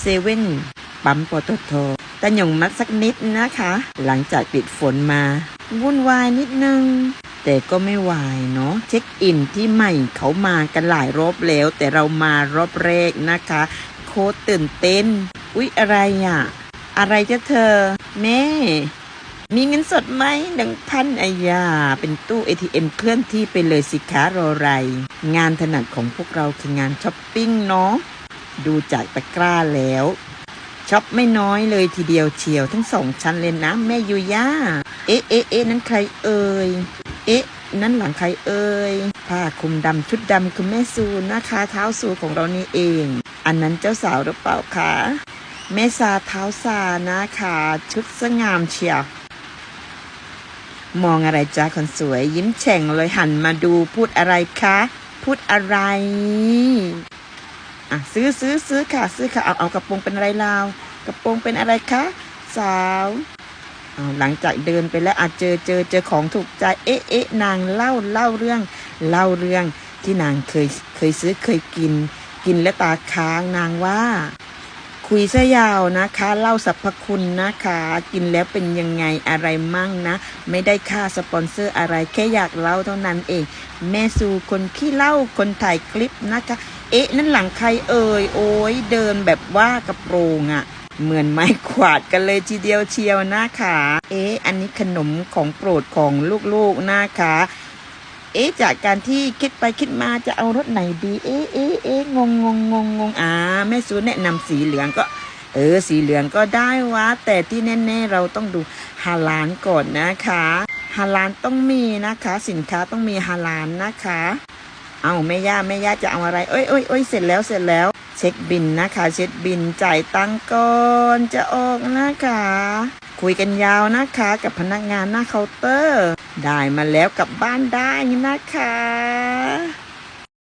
เซเว่นปั๊มปตทตะหยงมัดสักนิดนะคะ หลังจากปิดฝนมา วุ่นวายนิดนึง แต่ก็ไม่วายเนาะเช็คอินที่ใหม่เขามากันหลายรอบแล้ว แต่เรามารอบแรกนะคะ โคตรตื่นเต้น อุ๊ย อะไรอะ อะไรจะเธอ แม่ มีเงินสดไหมหนึ่งพันอายา เป็นตู้ ATM เคลื่อนที่ไปเลยสิคะรอไร งานถนัดของพวกเราคืองานช้อปปิ้งเนาะ ดูจากตะกร้าแล้วช็อปไม่น้อยเลยทีเดียวเชียวทั้งสองชั้นเลยนะแม่ยูย่า เอ๊ะเอ๊ะเอ๊ะนั้นใครเอ่ย เอ๊ะ นั่นหลังใครเอ่ย ผ้าคลุมดำชุดดำคือแม่ซูนะคะเท้าซูของเรานี่เอง อันนั้นเจ้าสาวหรือเปล่าคะแม่ซาเท้าซานะคะ ชุดสงามเชียวมองอะไรจ้าคนสวยยิ้มแฉ่งเลยหันมาดูพูดอะไรคะ พูดอะไร อะซื้อซื้อซื้อค่ะ ซื้อค่ะเอาเอากระโปรงเป็นอะไรลาวกระโปรงเป็นอะไรคะสาวหลังจากเดินไปแล้วอาจเจอเจอเจอของถูกใจเอ๊ะเอ๊ะนางเล่าเล่าเรื่อง เล่าเรื่องที่นางเคยเคยซื้อเคยกิน กินและตาค้างนางว่า คุยซะยาวนะคะ เล่าสรรพคุณนะคะ กินแล้วเป็นยังไงอะไรมั่งนะ ไม่ได้ค่าสปอนเซอร์อะไรแค่อยากเล่าเท่านั้นเอง แม่สู่คนขี้เล่าคนถ่ายคลิปนะคะ เอ๊ะ นั่นหลังใครเอ่ย โอ้ยเดินแบบว่ากระโปรงอะ่ะ เหมือนไม้ขวาดกันเลยทีเดียวเชียวนะคะเอ๊ะ อันนี้ขนมของโปรดของลูกๆนะคะ เอ๊ะ จากการที่คิดไปคิดมาจะเอารถไหนดี เอ๊ะเอ๊ะเอ๊ะงงงงงงงอ่าแม่ซูแนะนำสีเหลืองก็เออ สีเหลืองก็ได้วะ แต่ที่แน่ๆเราต้องดูฮาลานก่อนนะคะฮาลานต้องมีนะคะ สินค้าต้องมีฮาลานนะคะ เอาแม่ย่าแม่ย่าจะเอาอะไรเอ้ยเอ้ยเอ้ยเสร็จแล้วเสร็จแล้ว เช็คบินนะคะ เช็คบินจ่ายตังก่อนจะออกนะคะ คุยกันยาวนะคะ กับพนักงานหน้าเคาน์เตอร์ ได้มาแล้วกลับบ้านได้นะคะ